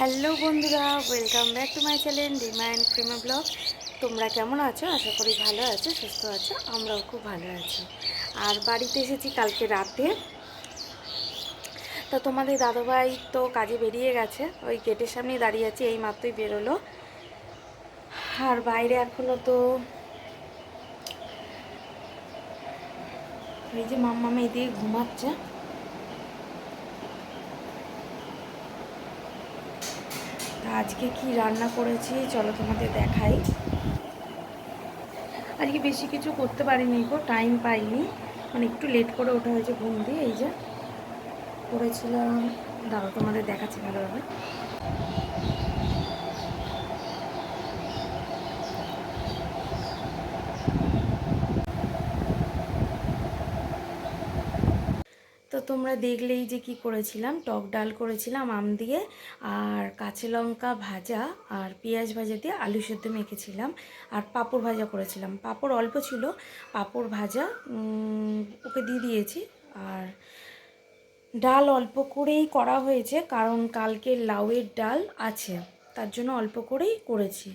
Hello বন্ধুরা welcome back to my channel Dima and Prima blog তোমরা কেমন আছো? আশা করি ভালো আছো, সুস্থ আছো, আমরাও খুব ভালো আছি। আর বাড়িতে এসেছি কালকে রাতে। তো তোমাদের দাদাভাই তো কাজে বেরিয়ে গেছে, ওই গেটের সামনে দাঁড়িয়ে আছে, এই মাত্রই বেরোলো। আর বাইরে এখনও তো এই যে মাম্মা এদিকে ঘুমাচ্ছে। তা আজকে কি রান্না করেছি? চলো তোমাদের দেখাই। আজকে বেশি কিছু করতে পারিনি গো টাইম পাইনি। মানে একটু লেট করে ওঠা হয়েছে ঘুম দিয়ে, এই যে করেছিলাম। দাদা তোমাদের দেখাচ্ছি ভালোভাবে তো তোমরা দেখলেই যে কি করেছিলাম, টক ডাল করেছিলাম, আম দিয়ে আর কাঁচা লঙ্কা ভাজা আর পেঁয়াজ ভাজা দিয়ে আলু সেদ্ধ মেখেছিলাম আর পাঁপড় ভাজা করেছিলাম। পাঁপড় অল্প ছিল, পাঁপড় ভাজা ওকে দিয়ে দিয়েছি আর ডাল অল্প করেই করা হয়েছে কারণ কালকে লাউয়ের ডাল আছে, তার জন্য অল্প করেই করেছি।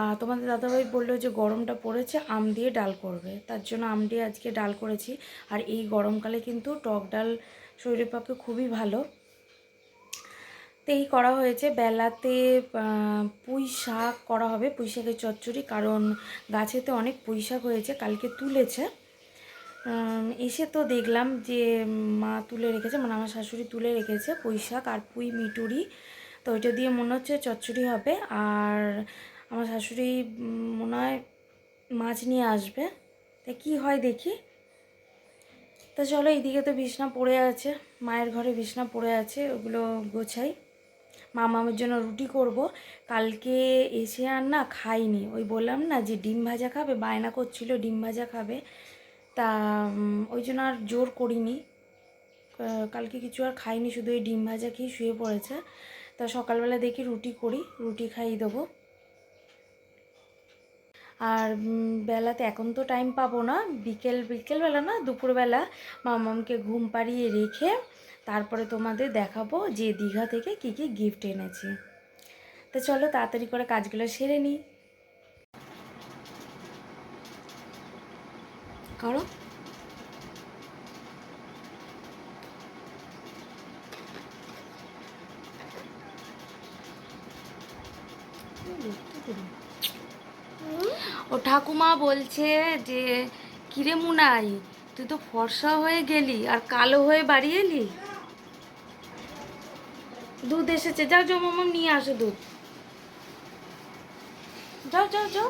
আর তোমাদের দাদাভাই বলল যে গরমটা পড়েছে, আম দিয়ে ডাল করবে, তার জন্য আম দিয়ে আজকে ডাল করেছি। আর এই গরমকালে কিন্তু টক ডাল শরীরের পক্ষে খুবই ভালো। তো এই করা হয়েছে। বেলাতে পুঁই শাক করা হবে, পুঁই শাকের চচ্চড়ি, কারণ গাছেতে অনেক পুঁই শাক হয়েছে, কালকে তুলেছে। এসে তো দেখলাম যে মা তুলে রেখেছে মানে আমার শাশুড়ি তুলে রেখেছে পুঁই শাক আর পুঁই মিটুরি। তো ওইটা দিয়ে মনে হচ্ছে চচ্চড়ি হবে। আর আমার শাশুড়ি মনে হয় মাছ নিয়ে আসবে। তা কী হয় দেখি। তা চলো এইদিকে তো বিছনা পড়ে আছে, মায়ের ঘরে বিছনা পড়ে আছে, ওগুলো গোছাই। মামামের জন্য রুটি করব, কালকে এসে আর না খাইনি। ওই বললাম না যে ডিম ভাজা খাবে, বায়না করছিল ডিম ভাজা খাবে। তা ওই জন্য আর জোর করিনি। কালকে কিছু আর খাইনি, শুধু এই ডিম ভাজা খেয়ে শুয়ে পড়েছে। তা সকালবেলা দেখি রুটি করি, রুটি খাইয়ে দেবো। আর বেলাতে এখন তো টাইম পাবো না। বিকেল, বিকেলবেলা না, দুপুরবেলা মামামকে ঘুম পাড়িয়ে রেখে তারপরে তোমাদের দেখাবো যে দীঘা থেকে কি কি গিফট এনেছি। তো চলো তাড়াতাড়ি করে কাজগুলো সেরে নিই। করো। ও ঠাকুমা বলছে যে, কিরে মুনাই, তুই তো ফর্সা হয়ে গেলি আর কালো হয়ে বাড়ি এলি? দুধ এসেছে। যাও যাও, মামা, নিয়ে আসো দুধ। যাও যাও যাও।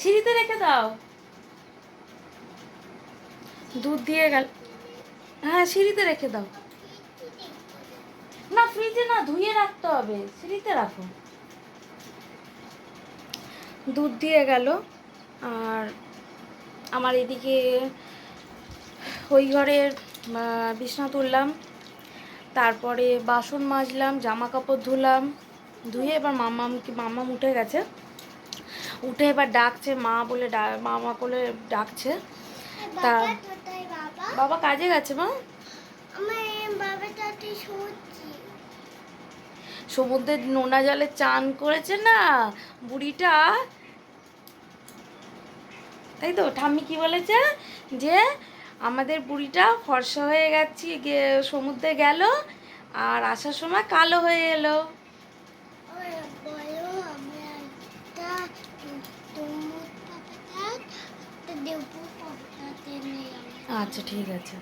সিঁড়িতে রেখে দাও। দুধ দিয়ে গেল। হ্যাঁ সিঁড়িতে রেখে দাও। না, ফ্রিজে না, ধুয়ে রাখতে হবে। সিঁড়িতে রাখো। দুধ দিয়ে গেল। আর আমার এদিকে ওই ঘরের বিছনা তুললাম। তারপরে বাসন মাজলাম জামা কাপড় ধুলাম। ধুয়ে এবার মামামকে, মামাম উঠে গেছে। উঠে এবার ডাকছে, মা বলে মামা বলে ডাকছে। তা বাবা কাজে গেছে মা? সমুদ্রের নোনা জলে চান করেছে না বুড়িটা? তাই তো ঠাম্মি কি বলেছে? যে আমাদের বুড়িটা ফর্সা হয়ে গেছি সমুদ্রে গেল আর আসার সময় কালো হয়ে এলো। আচ্ছা ঠিক আছে।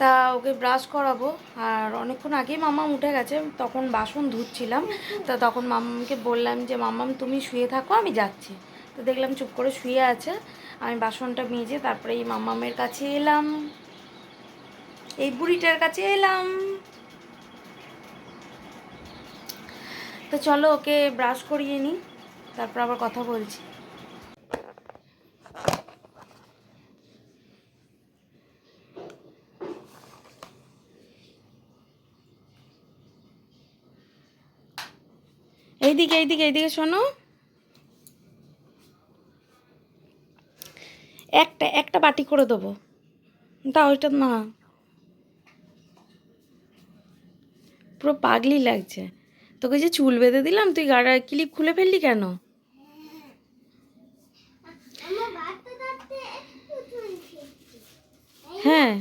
তা ওকে ব্রাশ করাবো। আর অনেকক্ষণ আগেই মামাম উঠে গেছে, তখন বাসন ধুচ্ছিলাম। তা তখন মামামকে বললাম যে মামাম তুমি শুয়ে থাকো, আমি যাচ্ছি। তো দেখলাম চুপ করে শুয়ে আছে। আমি বাসনটা মেজে তারপরে এই মামামের কাছে এলাম। এই বুড়িটার কাছে এলাম। তো চলো ওকে ব্রাশ করিয়ে নিই। তারপর আবার কথা বলছি। এইদিকে এইদিকে এইদিকে শোনো। একটা একটা বাটি করে দেবো। তা ওইটা না। পুরো পাগলি লাগছে। তোকে যে চুল বেঁধে দিলাম তুই গাড়া ক্লিপ খুলে ফেললি কেন? হ্যাঁ।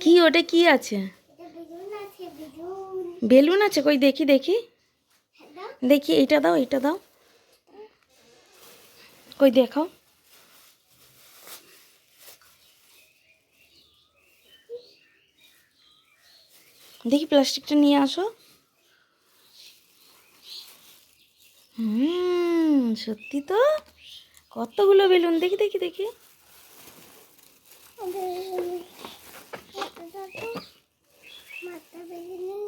কি ওটা কি আছে? বেলুন আছে, কই দেখি দেখি। দেখি, এইটা দাও এইটা দাও। কই দেখাও। দেখি, প্লাস্টিকটা নিয়ে আসো। হুম, সত্যি তো? কতগুলো বেলুন, দেখি দেখি দেখি মাথা বেলুন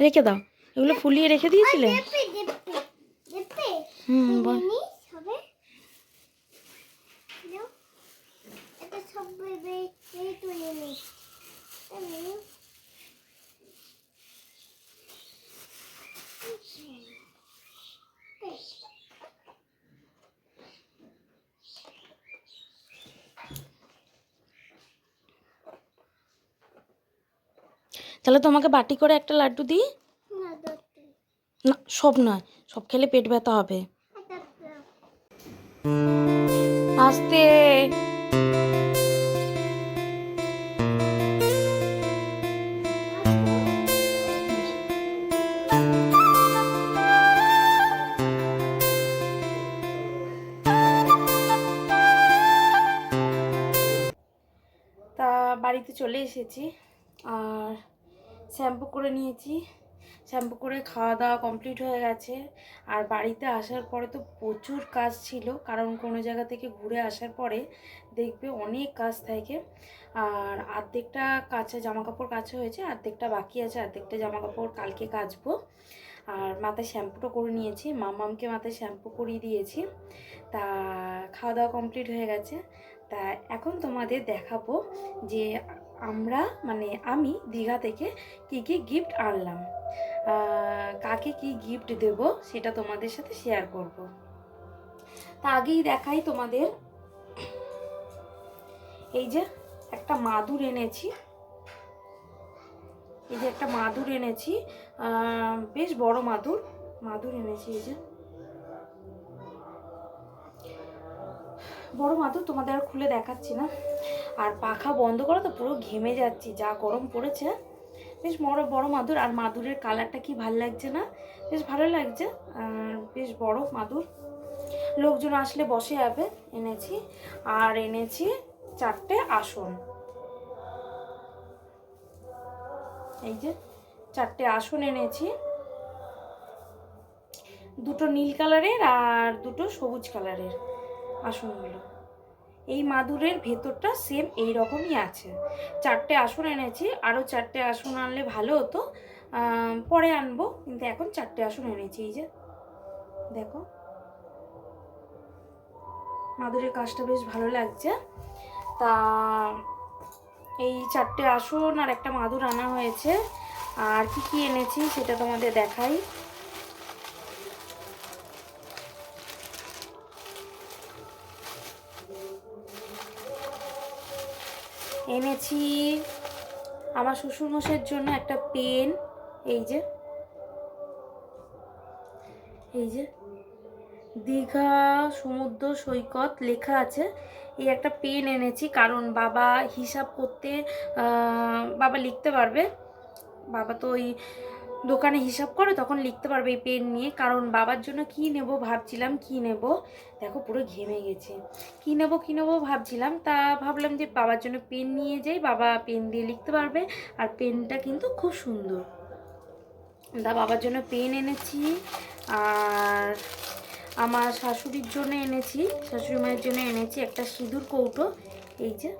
রেখে দাও। এগুলো ফুলিয়ে রেখে দিয়েছিলে? হুম বল। সব বেবে এই তুলে নিস আমি তাহলে তোমাকে বাটি করে একটা লাড্ডু দিই? না সব নয় সব খেলে পেট ব্যথা হবে। আস্তে। তা বাড়িতে চলে এসেছি। আর শ্যাম্পু করে নিয়েছি। শ্যাম্পু করে খাওয়া দাওয়া কমপ্লিট হয়ে গেছে। আর বাড়িতে আসার পরে তো প্রচুর কাজ ছিল, কারণ কোনো জায়গা থেকে ঘুরে আসার পরে দেখবে অনেক কাজ থাকে। আর অর্ধেকটা কাঁচা জামা কাপড় কাচা হয়েছে অর্ধেকটা বাকি আছে অর্ধেকটা জামা কাপড় কালকে কাচবো। আর মাথায় শ্যাম্পুটা করে নিয়েছি, মামামকে মাথায় শ্যাম্পু করিয়ে দিয়েছি। তা খাওয়া দাওয়া কমপ্লিট হয়ে গেছে। তা এখন তোমাদের দেখাবো যে আমরা মানে আমি দীঘা থেকে কি কি গিফট আনলাম। কাকে কি গিফট দেব সেটা তোমাদের সাথে শেয়ার করব। তা আগেই দেখাই তোমাদের। এই যে একটা মাদুর এনেছি। এই যে একটা মাদুর এনেছি। বেশ বড় মাদুর। মাদুর এনেছি এই যে। বড় মাদুর তোমাদের আর খুলে দেখাচ্ছি না। আর পাখা বন্ধ করো তো পুরো ঘেমে যাচ্ছি, যা গরম পড়েছে। বেশ বড় বড় মাদুর, আর মাদুরের কালারটা কি ভালো লাগছে না? বেশ ভালো লাগছে, আর বেশ বড় মাদুর। লোকজন আসলে বসে যাবে, এনেছি, আর এনেছি চারটে আসন। এই যে, চারটে আসন এনেছি। দুটো নীল কালারের আর দুটো সবুজ কালারের আসনগুলো। এই মাদুরের ভেতরটা সেম এই রকমই আছে। চারটে আসন এনেছি, আরও চারটে আসন আনলে ভালো হতো। পরে আনব, কিন্তু এখন চারটে আসন এনেছি, এই যে দেখো। মাদুরের কাজটা বেশ ভালো লাগছে। তা এই চারটে আসন আর একটা মাদুর আনা হয়েছে। আর কি কি এনেছি সেটা তোমাদের দেখাই। এনেছি আমার শ্বশুরমশের জন্য একটা পেন, এই যে। এই যে। দীঘা সমুদ্র সৈকত লেখা আছে, এই একটা পেন এনেছি, কারণ বাবা হিসাব করতে বাবা লিখতে পারবে। বাবা তো ওই দোকানে হিসাব করে তখন লিখতে পারবে এই পেন নিয়ে, কারণ বাবার জন্য কি নেব ভাবছিলাম, কি নেব? দেখো পুরো ঘেমে গেছে। কি নেব, কি নেব ভাবছিলাম, তা ভাবলাম যে বাবার জন্য পেন নিয়ে যাই, বাবা পেন দিয়ে লিখতে পারবে, আর পেনটা কিন্তু খুব সুন্দর। তা বাবার জন্য পেন এনেছি, আর আমার শাশুড়ির জন্য এনেছি, শাশুড়ি মায়ের জন্য এনেছি একটা সিঁদুর কৌটো। এই যে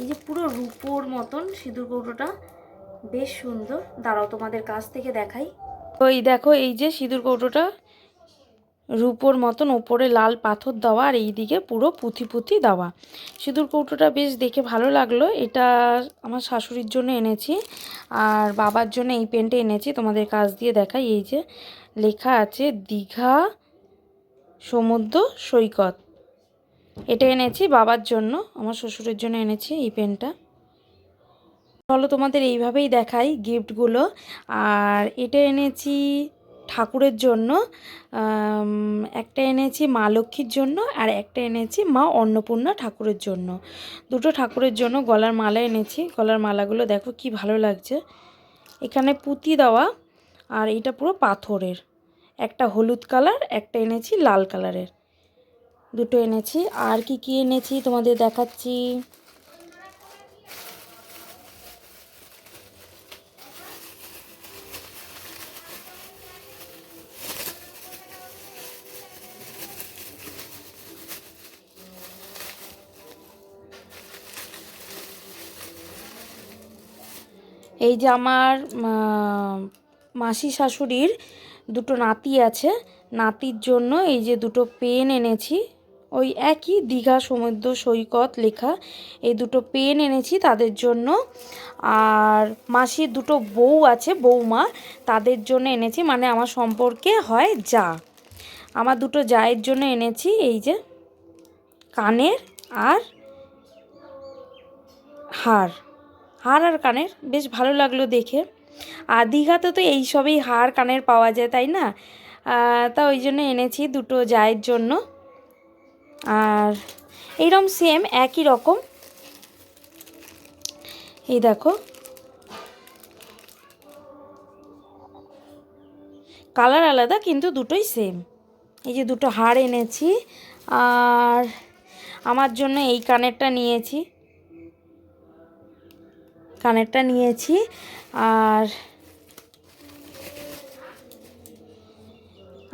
এই যে পুরো রূপোর মতন সিঁদুর কৌটোটা। বেশ সুন্দর। দাঁড়াও তোমাদের কাছ থেকে দেখাই। ওই দেখো, এই যে সিঁদুর কৌটোটা, রূপোর মতন ওপরে লাল পাথর দেওয়া আর এইদিকে পুরো পুঁথি পুঁথি দেওয়া। সিঁদুর কৌটোটা বেশ দেখে ভালো লাগল। এটা আমার শাশুড়ির জন্য এনেছি আর বাবার জন্য এই পেনটা এনেছি, তোমাদের কাজ দিয়ে দেখাই। এই যে লেখা আছে, দীঘা সমুদ্র সৈকত। এটা এনেছি বাবার জন্য, আমার শ্বশুরের জন্য এনেছি এই পেনটা। চলো তোমাদের এইভাবেই দেখাই গিফটগুলো আর এটা এনেছি ঠাকুরের জন্য একটা এনেছি মা লক্ষ্মীর জন্য আর একটা এনেছি মা অন্নপূর্ণা ঠাকুরের জন্য। দুটো ঠাকুরের জন্য গলার মালা এনেছি। গলার মালাগুলো দেখো কি ভালো লাগছে। এখানে পুঁতি দেওয়া আর এটা পুরো পাথরের। একটা হলুদ কালার, একটা এনেছি লাল কালারের। দুটো এনেছি। আর কি কি এনেছি তোমাদের দেখাচ্ছি? এই যে আমার মাসি শাশুড়ির দুটো নাতি আছে। নাতির জন্য এই যে দুটো পেন এনেছি। ওই একই দীঘা সমুদ্র সৈকত লেখা। এই দুটো পেন এনেছি তাদের জন্য। আর মাসির দুটো বউ আছে বৌমা তাদের জন্য এনেছি মানে আমার সম্পর্কে হয় যা। আমার দুটো জায়ের জন্য এনেছি, এই যে কানের আর হার। হার আর কানের, বেশ ভালো লাগল দেখে। আর দীঘাতে তো এই সবই হার কানের পাওয়া যায়, তাই না? তা ওই জন্য এনেছি দুটো জায়ের জন্য। আর এইরকম সেম একই রকম। এই দেখো। কালার আলাদা, কিন্তু দুটোই সেম এই যে দুটো হার এনেছি। আর আমার জন্য এই কানেরটা নিয়েছি। কানেরটা নিয়েছি আর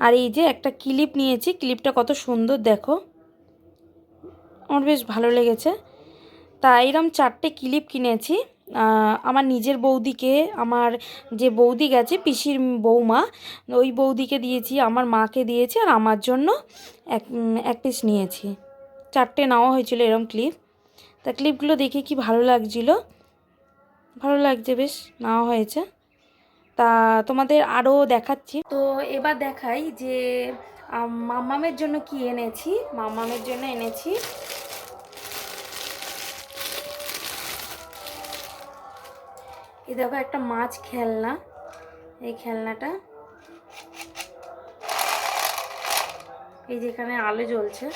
আর এই যে একটা ক্লিপ নিয়েছি, ক্লিপটা কত সুন্দর দেখো। আমার বেশ ভালো লেগেছে। তা এরম চারটে ক্লিপ কিনেছি। আমার নিজের বৌদিকে, আমার যে বৌদি গেছে, পিসির বৌমা, ওই বৌদিকে দিয়েছি, আমার মাকে দিয়েছি আর আমার জন্য এক এক পিস নিয়েছি। চারটে নেওয়া হয়েছিল এরম ক্লিপ। তা ক্লিপগুলো দেখে কি ভালো লাগছিল? ভালো লাগছে বেশ নেওয়া হয়েছে। তা তোমাদের আরও দেখাচ্ছি। তো এবার দেখাই যে আম, মাম্মামের জন্য কি এনেছি? মাম্মামের জন্য এনেছি এই দেখো একটা মাছ খেলনা এই খেলনাটা। এই যেখানে আলো জ্বলছে।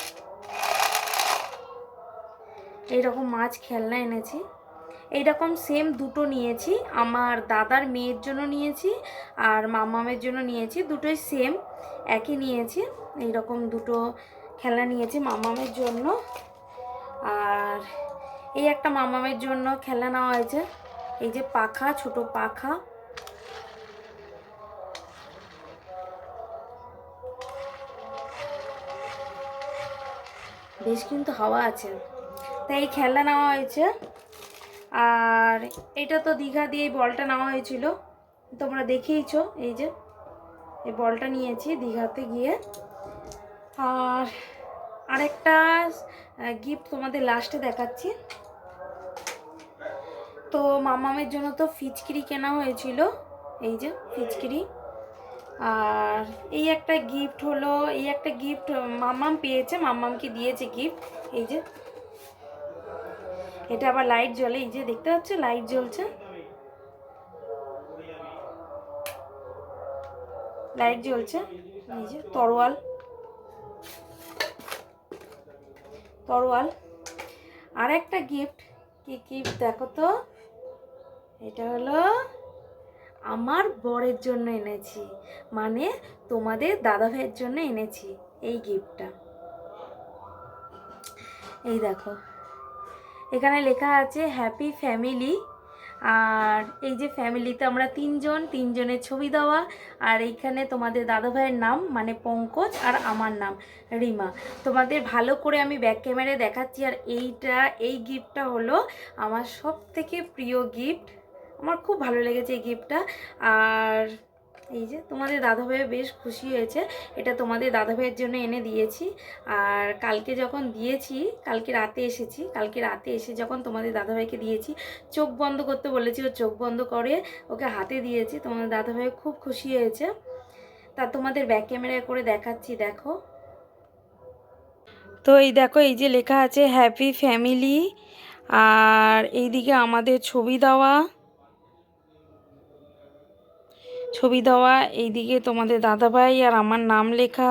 এইরকম মাছ খেলনা এনেছি। এইরকম সেম দুটো নিয়েছি। আমার দাদার মেয়ের জন্য নিয়েছি আর মামামের জন্য নিয়েছি, দুটোই সেম একই নিয়েছি। এইরকম দুটো খেলা নিয়েছি মামামের জন্য। আর এই একটা মামামের জন্য খেলা নেওয়া হয়েছে। এই যে পাখা, ছোট পাখা। বেশ কিন্তু হাওয়া আছে। তাই এই খেলনা নেওয়া হয়েছে। আর এটা তো দীঘা দিয়ে বলটা নেওয়া হয়েছিল। তোমরা দেখেইছো, এই যে, এই বলটা নিয়েছি দীঘাতে গিয়ে। আর আরেকটা গিফট তোমাদের লাস্টে দেখাচ্ছি। তো মামামের জন্য তো ফিচকিরি কেনা হয়েছিল, এই যে ফিচকিরি। আর এই একটা গিফট হলো, এই একটা গিফট মাম্মাম পেয়েছে মাম্মামকে দিয়েছে গিফট এই যে। এটা আবার লাইট জ্বলে, এই যে দেখতে পাচ্ছ লাইট জ্বলছে? লাইট জ্বলছে, এই যে তরোয়াল। তরোয়াল। আর একটা গিফট কি গিফট দেখো তো? এটা হলো আমার বরের জন্য এনেছি মানে তোমাদের দাদা ভাইয়ের জন্য এনেছি, এই গিফটটা এই দেখো। এখানে লেখা আছে হ্যাপি ফ্যামিলি। আর এই যে ফ্যামিলিতে আমরা তিনজন, তিনজনের ছবি দেওয়া। আর এইখানে তোমাদের দাদা ভাইয়ের নাম মানে পঙ্কজ, আর আমার নাম রিমা। তোমাদের ভালো করে আমি ব্যাক ক্যামেরায় দেখাচ্ছি, আর এইটা, এই গিফটটা হলো আমার সব থেকে প্রিয় গিফট আমার খুব ভালো লেগেছে এই গিফটটা আর এই যে তোমাদের দাদাভাই বেশ খুশি হয়েছে। এটা তোমাদের দাদাভাইয়ের জন্য এনে দিয়েছি। আর কালকে যখন দিয়েছি, কালকে রাতে এসেছি, কালকে রাতে এসে যখন তোমাদের দাদাভাইকে দিয়েছি, চোখ বন্ধ করতে বলেছি, ও চোখ বন্ধ করে ওকে হাতে দিয়েছি। তোমাদের দাদাভাই খুব খুশি হয়েছে। তা তোমাদের ব্যাক ক্যামেরায় করে দেখাচ্ছি, দেখো। তো এই দেখো, এই যে লেখা আছে হ্যাপি ফ্যামিলি আর এইদিকে আমাদের ছবি দেওয়া। ছবি দেওয়া, এইদিকে তোমাদের দাদাভাই আর আমার নাম লেখা।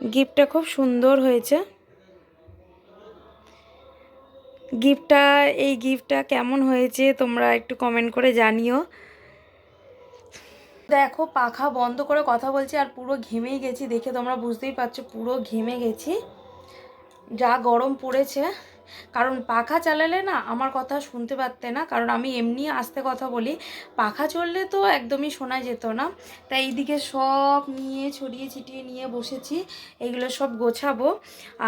গিফটটা খুব সুন্দর হয়েছে। গিফটটা, এই গিফটটা কেমন হয়েছে তোমরা একটু কমেন্ট করে জানিও। দেখো, পাখা বন্ধ করে কথা বলছি আর পুরো ঘেমেই গেছি, দেখে তোমরা বুঝতেই পারছ পুরো ঘেমে গেছি। যা গরম পড়েছে। কারণ পাখা চালালে না আমার কথা শুনতে পারতে না, কারণ আমি এমনি আস্তে কথা বলি। পাখা চললে তো একদমই শোনা যেত না। তাই এইদিকে সব নিয়ে, ছড়িয়ে ছিটিয়ে নিয়ে বসেছি, এগুলো সব গোছাবো।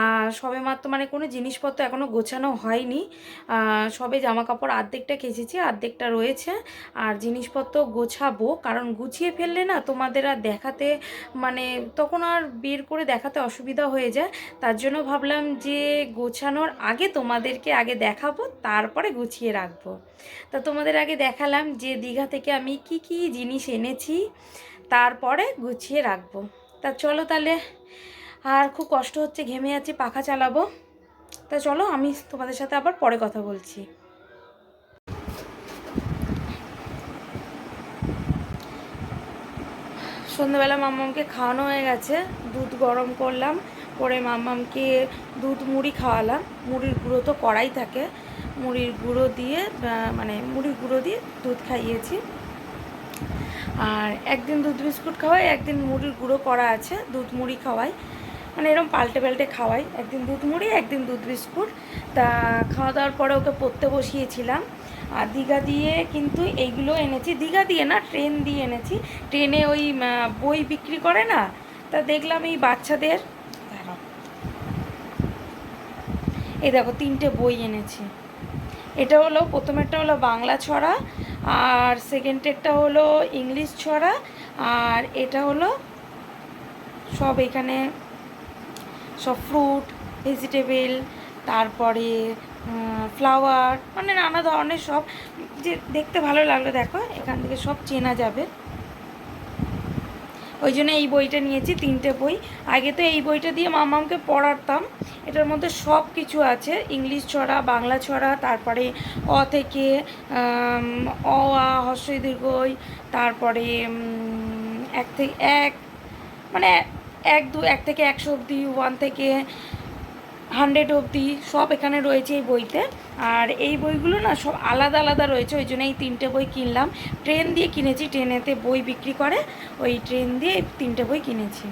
আর সবে মাত্র মানে কোনো জিনিসপত্র এখনও গোছানো হয়নি। সবে জামা কাপড় অর্ধেকটা কেচেছি, আর্ধেকটা রয়েছে। আর জিনিসপত্র গোছাবো, কারণ গুছিয়ে ফেললে না তোমাদের আর দেখাতে মানে তখন আর বের করে দেখাতে অসুবিধা হয়ে যায়। তার জন্য ভাবলাম যে গোছানোর আগে তোমাদেরকে আগে দেখাবো, তারপরে গুছিয়ে রাখব। তা তোমাদের আগে দেখালাম যে দীঘা থেকে আমি কি কি জিনিস এনেছি, তারপরে গুছিয়ে রাখব। তা চলো তাহলে, আর খুব কষ্ট হচ্ছে, ঘেমে যাচ্ছি পাখা চালাবো। তা চলো আমি তোমাদের সাথে আবার পরে কথা বলছি। সন্ধ্যেবেলা মাম্মামকে খাওয়ানো হয়ে গেছে, দুধ গরম করলাম। করে মাম্মামকে দুধ মুড়ি খাওয়ালাম। মুড়ির গুঁড়ো তো কড়াই থাকে। মুড়ির গুঁড়ো দিয়ে মানে মুড়ির গুঁড়ো দিয়ে দুধ খাইয়েছি। আর একদিন দুধ বিস্কুট খাওয়াই, একদিন মুড়ির গুঁড়ো করা আছে, দুধ মুড়ি খাওয়াই। মানে এরকম পাল্টে পাল্টে খাওয়াই। একদিন দুধ মুড়ি, একদিন দুধ বিস্কুট। তা খাওয়া দাওয়ার পরে ওকে পড়তে বসিয়েছিলাম। আর দীঘা দিয়ে কিন্তু এইগুলো এনেছি। দীঘা দিয়ে না, ট্রেন দিয়ে এনেছি। ট্রেনে ওই বই বিক্রি করে না? তা দেখলাম এই বাচ্চাদের দাঁড়াও। এই দেখো, তিনটে বই এনেছি। এটা হলো প্রথমেরটা হলো বাংলা ছড়া, আর সেকেন্ডেরটা হলো ইংলিশ ছড়া, আর এটা হলো সব এখানে, সব ফ্রুট ভেজিটেবল তারপরে ফ্লাওয়ার মানে নানা ধরনের সব, যে দেখতে ভালো লাগল, দেখো, এখান থেকে সব চেনা যাবে। ওই জন্য এই বইটা নিয়েছি, তিনটে বই। আগে তো এই বইটা দিয়ে মামামকে পড়াতাম। এটার মধ্যে সব কিছু আছে। ইংলিশ ছড়া, বাংলা ছড়া, তারপরে অ থেকে অ, আ হর্ষই দীর্ঘই তারপরে এক থেকে এক মানে এক দু, এক থেকে একশো অব্দি ওয়ান থেকে হান্ড্রেড অবধি সব এখানে রয়েছে এই বইতে। আর এই বইগুলো না সব আলাদা আলাদা রয়েছে, ওই জন্য এই তিনটে বই কিনলাম। ট্রেন দিয়ে কিনেছি, ট্রেনেতে বই বিক্রি করে, ওই ট্রেন দিয়ে তিনটে বই কিনেছি।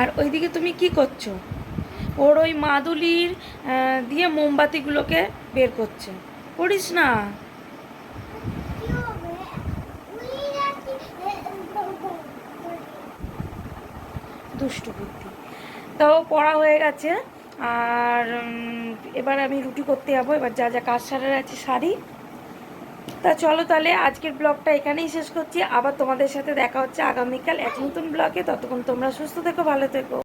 আর ওইদিকে তুমি কি করছ? ওর ওই মাদুলির দিয়ে মোমবাতিগুলোকে বের করছে। করিস না। দুষ্টু বুদ্ধি। তো পড়া হয়ে গেছে। আর এবার আমি রুটি করতে যাব। এবার যা যা কাজ সারার আছে শাড়ি তা চলো তাহলে আজকের ব্লগটা এখানেই শেষ করছি। আবার তোমাদের সাথে দেখা হচ্ছে আগামীকাল এক নতুন ব্লগে। ততক্ষণ তোমরা সুস্থ থেকো, ভালো থেকো।